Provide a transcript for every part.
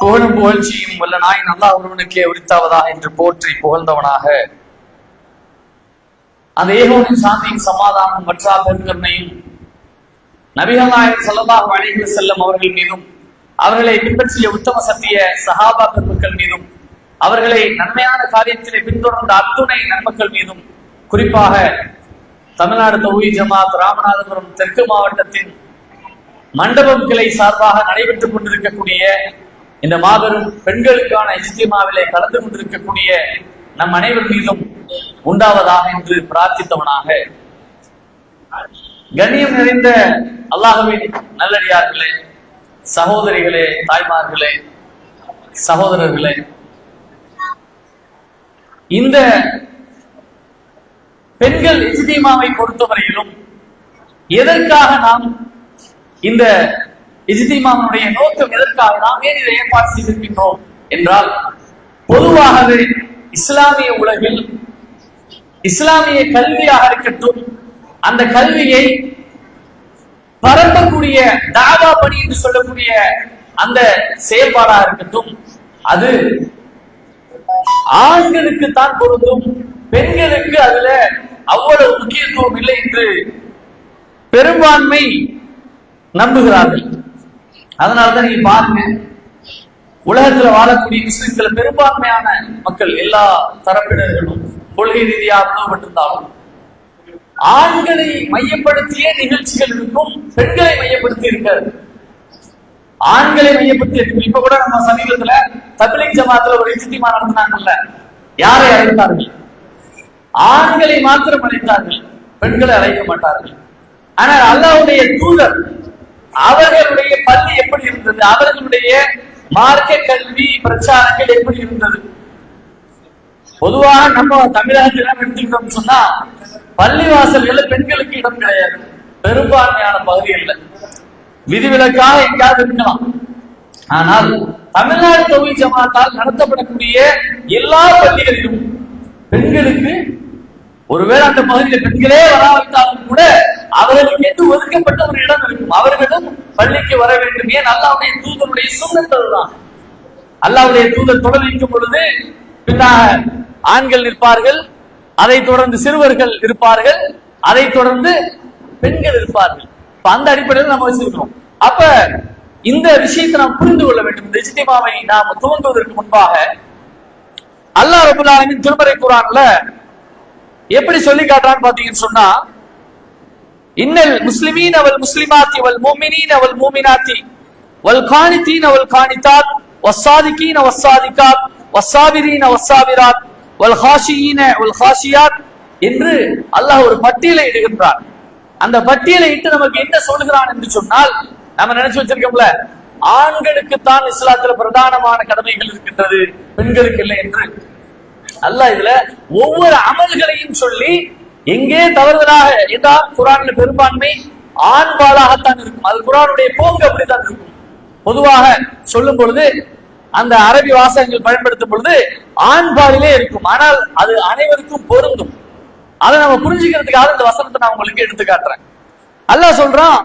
புகழும் புகழ்ச்சியும் வல்ல நாய் நல்லா ஒருவனுக்கே உரித்தாவதா என்று போற்றி புகழ்ந்தவனாக. அந்த ஏகோனின் சாந்தியின் சமாதானம் மற்றா பெருங்கருணையும் நபிகள் நாயகம் ஸல்லல்லாஹு செல்லும் அவர்கள் மீதும் அவர்களை பின்பற்றிய உத்தம சத்திய சகாபா பெருமக்கள் மீதும் அவர்களை நன்மையான காரியத்திலே பின்தொடர்ந்த அத்துணை நன்மக்கள் மீதும் குறிப்பாக தமிழ்நாடு தொகுதி ஜமாத் ராமநாதபுரம் தெற்கு மாவட்டத்தின் மண்டபம் கிளை சார்பாக நடைபெற்றுக் கொண்டிருக்கக்கூடிய இந்த மாபெரும் பெண்களுக்கான இஜித்தியமாவிலே கலந்து கொண்டிருக்கக்கூடிய நம் அனைவர் மீதும் உண்டாவதாக என்று பிரார்த்தித்தவனாக. கண்ணியம் நிறைந்த அல்லாஹவின் நல்லடியார்களே சகோதரிகளே தாய்மார்களே சகோதரர்களே இந்த பெண்கள் இஜ்திமாவை பொறுத்தவரையிலும் எதற்காக நாம் இந்த இஜ்திமாவுடைய நோக்கம் எதற்காக நாம் ஏன் இதை ஏற்பாடு செய்திருக்கின்றோம் என்றால் பொதுவாகவே இஸ்லாமிய உலகில் இஸ்லாமிய கல்வியாக இருக்கட்டும் அந்த கல்வியை பரப்பக்கூடிய தாவா பணி என்று சொல்லக்கூடிய அந்த செயல்பாடாக இருக்கட்டும் அது ஆண்களுக்கு தான் பொருந்தும் பெண்களுக்கு அதுல அவ்வளவு முக்கியத்துவம் இல்லை என்று பெரும்பான்மை நம்புகிறார்கள். அதனாலதான் நீங்க பாருங்க. உலகத்துல வாழக்கூடிய முஸ்லிம்கள் பெரும்பான்மையான மக்கள் எல்லா தரப்பினர்களும் கொள்கை ரீதியாக மட்டும்தான் ஆண்களை மையப்படுத்திய நிகழ்ச்சிகள் இருக்கும் பெண்களை மையப்படுத்தி இருக்காது. ஆண்களை மையப்படுத்தி இருக்கும். இப்ப கூட நம்ம சமீபத்துல தபிலிக் ஜமாத்துல ஒரு இஜ்திமா நடத்தினாங்கல்ல. யாரை அழைத்தார்கள்? ஆண்களை மாத்திரம் அழைத்தார்கள் பெண்களை அழைக்க மாட்டார்கள். ஆனால் அல்லாவுடைய தூதர் அவர்களுடைய பள்ளி எப்படி இருந்தது? அவர்களுடைய மார்க்க கல்வி பிரச்சாரங்கள் எப்படி இருந்தது? பொதுவாக நம்ம தமிழகத்தில் எடுத்துக்கிட்டோம் சொன்னா பள்ளிவாசல்கள் பெண்களுக்கு இடம் கிடையாது. பெரும்பான்மையான பகுதிகளில் விதிவிலக்காக எங்காவது இருக்கலாம். ஆனால் தமிழ்நாடு தொகுதி ஜமாத்தால் நடத்தப்படக்கூடிய எல்லா பள்ளிகளிலும் பெண்களுக்கு ஒருவேளை அந்த பகுதியில் பெண்களே வராவிட்டாலும் கூட அவர்களுக்கு என்று ஒதுக்கப்பட்ட ஒரு இடம் இருக்கும். அவர்களும் பள்ளிக்கு வர வேண்டும். ஏன்? அல்லாவுடைய தூதனுடைய சூழ்நிலை தான். அல்லாவுடைய தூதர் தொடர்பிக்கும் பொழுது பின்னாக ஆண்கள் நிற்பார்கள் அதைத் தொடர்ந்து சிறுவர்கள் இருப்பார்கள் அதைத் தொடர்ந்து பெண்கள் இருப்பார்கள். இப்ப அந்த அடிப்படையில் நம்ம வச்சிருக்கிறோம். அப்ப இந்த விஷயத்தை நாம் புரிந்து கொள்ள வேண்டும். இந்த இஜ்திமாவை நாம் துவங்குவதற்கு முன்பாக அல்லாஹ் ரபுல் திருமறை குரான்ல எப்படி சொல்லி காட்டுறான்னு பாத்தீங்கன்னு சொன்னா இன்னல் முஸ்லிமீன் அவள் முஸ்லிமாத்தி அவள் மூமினீன் அவள் மூமினாத்தி. வல் காணித்தீன் அவல் காணித்தாத் வஸ்ஸாதிகீன வஸ்ஸாதிகாத் வசாவிராத் வஸ்ஸாபிராத். வல் ஹாஷியீன வல் ஹாஷியாத் என்று அல்லாஹ் ஒரு பட்டியலை இடுகின்றான். அந்த பட்டியலை இட்டு நமக்கு என்ன சொல்லுகிறான் என்று சொன்னால் நம்ம நினைச்சு வச்சிருக்கோம்ல ஆண்களுக்கு தான் இஸ்லாத்துல பிரதானமான கடமைகள் இருக்கின்றது பெண்களுக்கு இல்லை என்று. அல்லாஹ் இதுல ஒவ்வொரு அமல்களையும் சொல்லி எங்கே தவறுதலாக என்றால் குரான்ல பெரும்பான்மை ஆண்பாலாகத்தான் இருக்கும். அது குரானுடைய போக்கு அப்படித்தான் இருக்கும். பொதுவாக சொல்லும் பொழுது அந்த அரபி வாசகங்கள் பயன்படுத்தும் பொழுது ஆண்பாலிலே இருக்கும். ஆனால் அது அனைவருக்கும் பொருந்தும். அதை நம்ம புரிஞ்சுக்கிறதுக்காக இந்த வசனத்தை நான் உங்களுக்கு எடுத்து காட்டுறேன். அல்லாஹ் சொல்றான்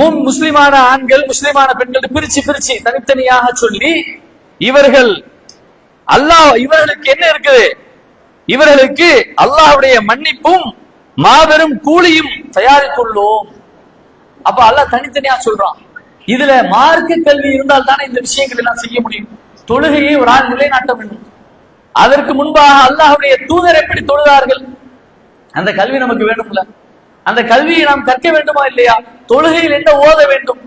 முன் முஸ்லிமான ஆண்கள் முஸ்லிமான பெண்கள் பிரிச்சு பிரிச்சு தனித்தனியாக சொல்லி இவர்கள் அல்லாஹ் இவர்களுக்கு என்ன இருக்குது? இவர்களுக்கு அல்லாஹ்வுடைய மன்னிப்பும் மாபெரும் கூலியும் தயாரித்துள்ளோம். அப்ப அல்லாஹ் தனித்தனியா சொல்றான். இதுல மார்க்க கல்வி இருந்தால் தானே இந்த விஷயங்கள் எல்லாம் செய்ய முடியும். தொழுகையை ஒரு ஆள் நிலைநாட்ட வேண்டும். அதற்கு முன்பாக அல்லாஹுடைய தூதர் எப்படி தொழுதார்கள்? அந்த கல்வி நமக்கு வேண்டும்ல. அந்த கல்வியை நாம் கற்க வேண்டுமா இல்லையா? தொழுகையில் என்ன ஓத வேண்டும்?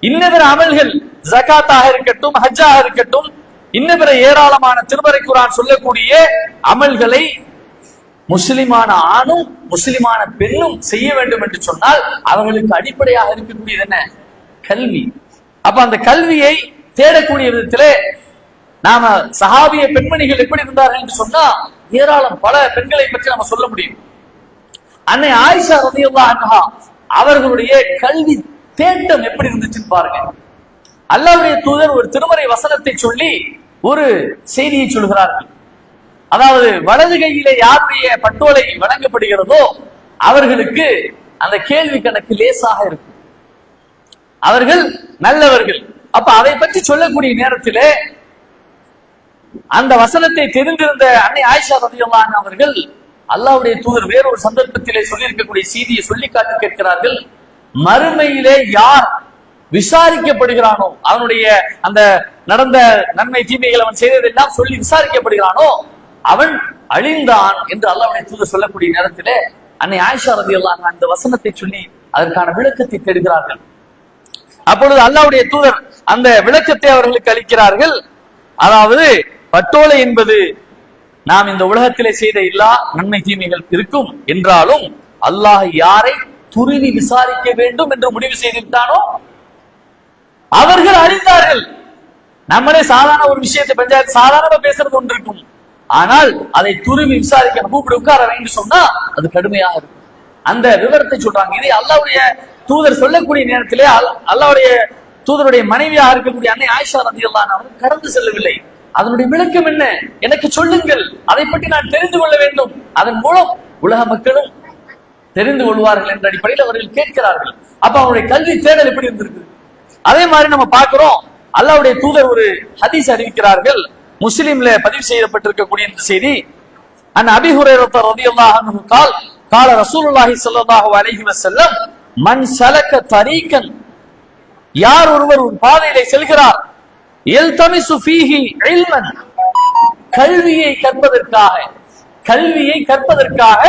இன்ன அமல்கள் ஜகாத்தாக இருக்கட்டும் ஹஜ்ஜாக இருக்கட்டும் இன்னும் பிற ஏராளமான திருமறை குரான் சொல்லக்கூடிய அமல்களை முஸ்லிமான ஆணும் முஸ்லிமான பெண்ணும் செய்ய வேண்டும் என்று சொன்னால் அவர்களுக்கு அடிப்படையாக இருக்கக்கூடியது என்ன? கல்வி. அப்ப அந்த கல்வியை தேடக்கூடிய விதத்திலே நாம சஹாபிய பெண்மணிகள் எப்படி இருந்தார்கள் என்று சொன்னா ஏராளம் பல பெண்களை பற்றி நம்ம சொல்ல முடியும். அன்னை ஆயிஷா ரதியுல்லாஹ் அன்ஹா அவர்களுடைய கல்வி தேட்டம் எப்படி இருந்துச்சுன்னு பாருங்க. அல்லாவுடைய தூதர் ஒரு திருமறை வசனத்தை சொல்லி ஒரு செய்தியை சொல்கிறார்கள். அதாவது வலது கையில யாருடைய பட்டோலை வழங்கப்படுகிறதோ அவர்களுக்கு அந்த கேள்வி கணக்கு லேசாக இருக்கும். அவர்கள் நல்லவர்கள். அப்ப அதை பற்றி சொல்லக்கூடிய நேரத்திலே அந்த வசனத்தை தெரிந்திருந்த அன்னை ஆயிஷா ரதியல்லான் அவர்கள் அல்லாவுடைய தூதர் வேறொரு சந்தர்ப்பத்திலே சொல்லியிருக்கக்கூடிய செய்தியை சொல்லி காட்டி கேட்கிறார்கள் மறுமையிலே யார் விசாரிக்கப்படுகிறானோ? அவனுடைய அந்த நடந்த நன்மை தீமைகள் அவன் செய்ததெல்லாம் சொல்லி விசாரிக்கப்படுகிறானோ? அவன் அழிந்தான் என்று அல்லாஹ்வுடைய தூதர் சொல்லக்கூடிய நேரத்திலே அன்னை ஆயிஷா ரதியல்லான் அந்த வசனத்தை சொல்லி அதற்கான விளக்கத்தை தேடுகிறார்கள். அப்பொழுது அல்லாவுடைய தூதர் அந்த விளக்கத்தை அவர்களுக்கு அளிக்கிறார்கள். அதாவது பட்டோலை என்பது நாம் இந்த உலகத்திலே செய்த எல்லா நன்மை தீமைகள் இருக்கும் என்றாலும் அல்லாஹ் யாரை துருவி விசாரிக்க வேண்டும் என்று முடிவு செய்துவிட்டானோ அவர்கள் அறிந்தார்கள். நம்மளே சாதாரண ஒரு விஷயத்தை பஞ்சாயத்து சாதாரணமா பேசுறது ஒன்று இருக்கும். ஆனால் அதை துருவி விசாரிக்க கூப்பிட்டு உட்கார வேண்டும் சொன்னா அது கடுமையாக இருக்கும். அந்த விவரத்தை சொல்றாங்க. இதை அல்லாவுடைய தூதர் சொல்லக்கூடிய நேரத்திலே அல்லாவுடைய தூதருடைய மனைவியாக இருக்கக்கூடிய அன்னை ஆயிஷா ரதி அவர் கடந்து செல்லவில்லை. அதனுடைய விளக்கம் என்ன? எனக்கு சொல்லுங்கள். அதை பற்றி நான் தெரிந்து கொள்ள வேண்டும். அதன் மூலம் உலக மக்களும் தெரிந்து கொள்வார்கள் என்ற அடிப்படையில் அவர்கள் கேட்கிறார்கள். அப்ப அவருடைய கல்வி தேடல் எப்படி இருந்திருக்கு? அதே மாதிரி நம்ம பார்க்கிறோம் அல்லாவுடைய தூதர் ஒரு ஹதீஸ் அறிவிக்கிறார்கள். முஸ்லிம்ல பதிவு செய்யப்பட்டிருக்கக்கூடிய இந்த செய்தி அன் அபி ஹுரேரத்த ரதியல்லாஹு கால் கால ரசூலுல்லாஹி ஸல்லல்லாஹு அலைஹி வஸல்லம் மண் சலக்க தரீகன் யார் ஒருவர் ஒரு பாதையிலே செல்கிறார் எல்தமிசு ஃபீஹி இல்மன் கல்வியை கற்பதற்காக கல்வியை கற்பதற்காக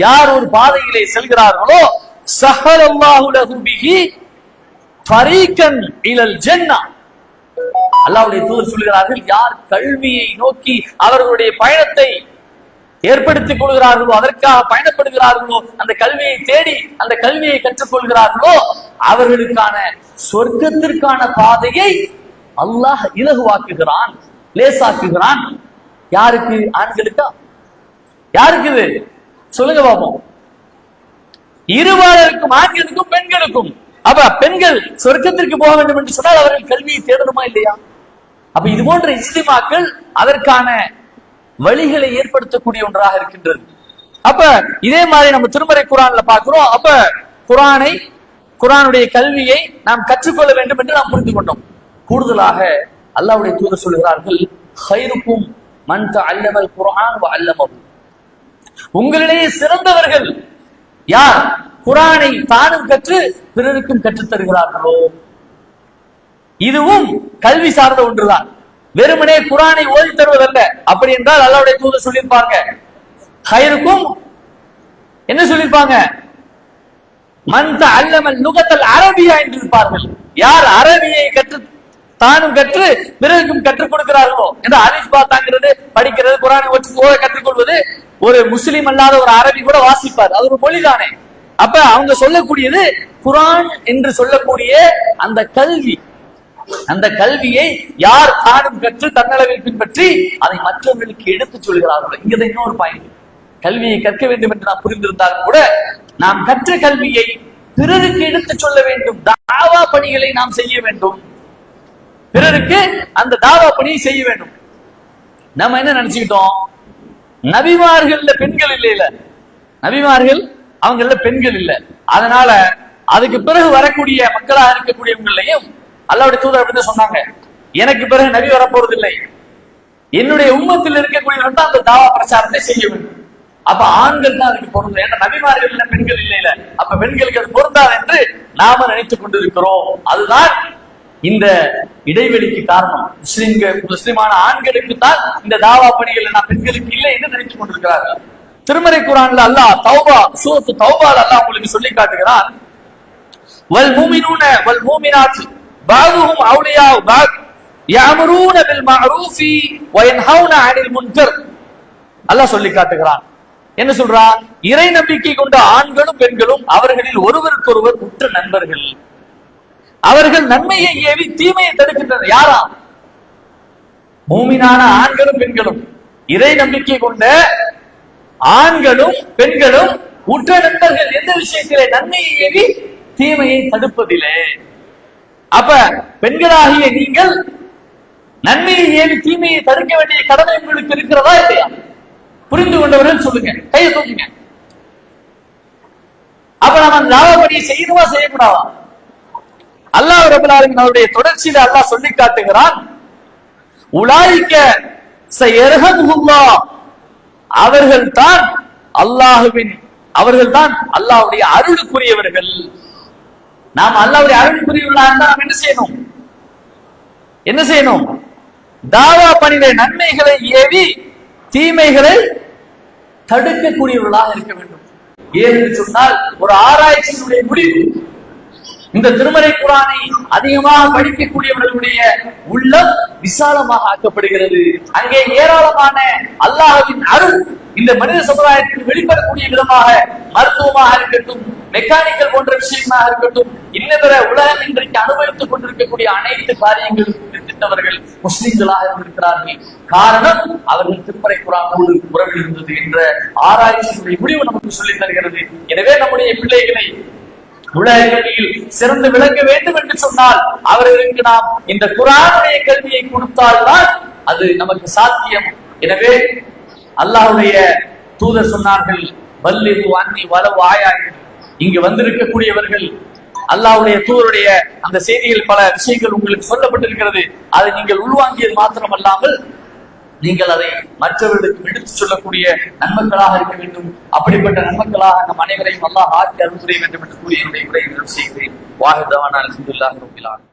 யார் ஒரு பாதையிலே செல்கிறார்களோ சஹரல்லாஹு லஹு பிஹி தரீகன் இலல் ஜென்னா. அல்லாவுடைய தூதர் சொல்கிறார்கள் யார் கல்வியை நோக்கி அவர்களுடைய பயணத்தை ஏற்படுத்திக் கொள்கிறார்களோ அதற்காக பயணப்படுகிறார்களோ அந்த கல்வியை தேடி அந்த கல்வியை கற்றுக்கொள்கிறார்களோ அவர்களுக்கான சொர்க்கத்திற்கான பாதையை அல்லாஹ் இலகுவாக்குகிறான் லேசாக்குகிறான். யாருக்கு? ஆண்களுக்கா? யாருக்கு இது? சொல்லுங்க பாப்போம். இருவாளருக்கும் ஆண்களுக்கும் பெண்களுக்கும். அப்ப பெண்கள் சொர்க்கத்திற்கு போக வேண்டும் என்று சொன்னால் அவர்கள் கல்வியை தேடணுமா இல்லையா? அப்ப இது போன்ற இஸ்லிமாக்கள் அதற்கான வழிகளை ஏற்படுத்தக்கூடிய ஒன்றாக இருக்கின்றது. அப்ப இதே மாதிரி நம்ம திருமறை குரான்ல பாக்குறோம் அப்ப குரானை குரானுடைய கல்வியை நாம் கற்றுக்கொள்ள வேண்டும் என்று நாம் புரிந்து கொண்டோம். கூடுதலாக அல்லாவுடைய தூதர் சொல்கிறார்கள் ஹைருக்கும் மன் அல்லமல் குரான் அல்லமது உங்களிடையே சிறந்தவர்கள் யார்? குரானை தானும் கற்று பிறருக்கும் கற்றுத் தருகிறார்களோ இதுவும் கல்வி சார்ந்த ஒன்றுதான். வெறுமனே குரானை ஓதி தருவதல்ல. அப்படி என்றால் அல்லாவுடைய தூது சொல்லியிருப்பாங்க. ஹயருக்கும் என்ன சொல்லியிருப்பாங்க? மந்த அல்லமல் நுகத்தல் அரபியா என்று இருப்பார்கள். யார் அரபியை கற்று தானும் கற்று பிறருக்கும் கற்றுக் கொடுக்கிறார்களோ? என்று அலிஃப் பாத்தாங்கிறது படிக்கிறது குரானை வச்சு கற்றுக் கற்றுக்கொள்வது ஒரு முஸ்லிம் அல்லாத ஒரு அரபி கூட வாசிப்பார். அது ஒரு மொழிதானே. அப்ப அவங்க சொல்லக்கூடியது குரான் என்று சொல்லக்கூடிய அந்த கல்வி. அந்த கல்வியை யார் தானும் கற்று தன்னளவில் பின்பற்றி அதை மற்றவர்களுக்கு எடுத்துச் சொல்கிறார்கள். இங்கே இன்னொரு பாயிண்ட் கல்வியை கற்க வேண்டும் என்று நாம் புரிந்திருந்தாலும் கூட நாம் கற்ற கல்வியை பிறருக்கு எடுத்துச் சொல்ல வேண்டும். தாவா பணிகளை நாம் செய்ய வேண்டும். பிறருக்கு அந்த தாவா பணியை செய்ய வேண்டும். நம்ம என்ன நினைச்சுக்கிட்டோம்? நபிமார்கள் பெண்கள் இல்லையில. நபிமார்கள் அவங்க அவங்கள பெண்கள் இல்ல. அதனால அதுக்கு பிறகு வரக்கூடிய மக்களாக இருக்கக்கூடியவங்களையும் அல்லாவுடைய தூதர் அப்படின்னு சொன்னாங்க. எனக்கு பிறகு நபி வரப்போறது இல்லை என்னுடைய உம்மத்தில் இருக்கக்கூடியவர்கள் தான் அந்த தாவா பிரச்சாரத்தை செய்ய வேண்டும். அப்ப ஆண்கள் தான் அதுக்கு பொருந்தும். ஏன்னா நபிமார்கள் இல்ல பெண்கள் இல்லையில அப்ப பெண்களுக்கு அது பொருந்தாது என்று நாம நினைத்துக் கொண்டிருக்கிறோம். அதுதான் இந்த இடைவெளிக்கு காரணம். முஸ்லிம்கள் முஸ்லிமான ஆண்களுக்கு தான் இந்த தாவா பணிகள் பெண்களுக்கு இல்லை என்று நினைத்துக் கொண்டிருக்கிறார்கள். திருமறை குரான்ல அல்லாஹ் தௌபா சூரத்து தௌபால அல்லாஹ் உங்களுக்கு சொல்லி காட்டுகிறான். வல் மூமினூன வல் மூமினாத் பாதுஹும் அவுலியா பாத் யாமரூன பில் மஅரூஃபி வ அனில் முன்கர். அல்லாஹ் சொல்லி காட்டுகிறான். என்ன சொல்றா இறை நம்பிக்கை கொண்ட ஆண்களும் பெண்களும் அவர்களில் ஒருவருக்கொருவர் உற்ற நண்பர்கள். அவர்கள் நன்மையை ஏவி தீமையை தடுக்கின்றனர். யாரா? மூமினான ஆண்களும் பெண்களும். இறை நம்பிக்கை கொண்ட ஆண்களும் பெண்களும் உற்ற நண்பர்கள் எந்த விஷயத்திலே நன்மையை ஏவி தீமையை தடுப்பதிலே? அப்ப பெண்களாகிய நீங்கள் நன்மையை ஏவி தீமையை தடுக்க வேண்டிய கடமை உங்களுக்கு இருக்கிறதா இல்லையா? புரிந்து கொண்டவர்கள் சொல்லுங்க கையை தூக்குங்க. அப்ப நம்ம அந்த தாவப்படியை செய்யணுமா செய்யக்கூடாதா? அல்லாஹ் ரபுல் அவருடைய தொடர்ச்சியில அல்லாஹ் சொல்லி காட்டுகிறான் உலாய்க்க அவர்கள் தான் அல்லாஹுவின் அவர்கள் தான் அருளுக்குரியவர்கள். நாம் அல்லாவுடைய அருளுக்குரியவர்களா இருந்தா நாம் என்ன செய்யணும்? என்ன செய்யணும்? தாவா பணிகளை நன்மைகளை ஏவி தீமைகளை தடுக்கக்கூடியவர்களாக இருக்க வேண்டும். ஏனென்று சொன்னால் ஒரு ஆராய்ச்சியினுடைய முடிவு இந்த திருமறை குரானை அதிகமாக படிக்கக்கூடியவர்களுடைய உள்ளம் விசாலமாக ஆக்கப்படுகிறது. அங்கே ஏராளமான அல்லாஹவின் அருள் இந்த மனித சமுதாயத்தில் வெளிப்படக்கூடிய விதமாக மருத்துவமாக இருக்கட்டும் மெக்கானிக்கல் போன்ற விஷயமாக இருக்கட்டும் இன்ன உலகம் இன்றைக்கு அனுபவித்துக் கொண்டிருக்கக்கூடிய அனைத்து காரியங்களும் இருக்கின்றவர்கள் முஸ்லிம்களாக இருந்திருக்கிறார்கள். காரணம் அவர்கள் திருமறை குரானோடு உறவில் இருந்தது என்ற ஆராய்ச்சியினுடைய முடிவு நமக்கு சொல்லித் தருகிறது. எனவே நம்முடைய பிள்ளைகளை உலகில் கல்வியில் சிறந்து விளங்க வேண்டும் என்று சொன்னால் அவர்களுக்கு நாம் இந்த குரானுடைய கல்வியை கொடுத்தால்தான் அது நமக்கு சாத்தியம். எனவே அல்லாஹ்வுடைய தூதர் சொன்னார்கள் வல்லிரு அன்னி வலவு ஆயாய் இங்கு வந்திருக்கக்கூடியவர்கள் அல்லாஹ்வுடைய தூதருடைய அந்த செய்திகள் பல விஷயங்கள் உங்களுக்கு சொல்லப்பட்டிருக்கிறது. அதை நீங்கள் உள்வாங்கியது மாத்திரமல்லாமல் நீங்கள் அதை மற்றவர்களுக்கு எடுத்து சொல்லக்கூடிய நன்மக்களாக இருக்க வேண்டும். அப்படிப்பட்ட நன்மக்களாக நம் அனைவரையும் அல்லாஹ் ஆக்கி அருள் புரிய வேண்டும் என்று கூறி என்னுடைய உரையை நிறைவு செய்கிறேன். வாஹிதவான அலமதுல்லாஹ் ரபிலான்